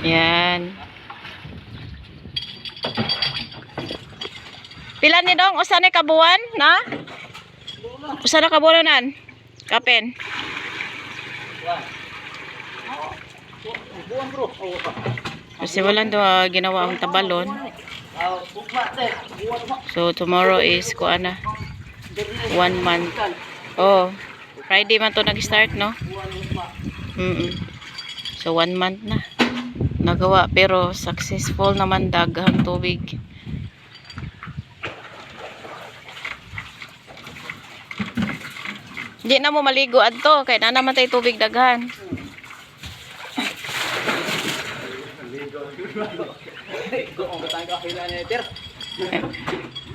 Yan. Pila ni dong usa ni kabuan na? Usa na kabuanan. Kapen. Kasi wala do ah, ginawa ang tabalon. So tomorrow is kuan na one month. Oh, Friday man to nag-start no? Mm -mm. So one month na nagawa pero successful naman daghang tubig. Di na mo maligo adto kay na naman tay tubig daghan.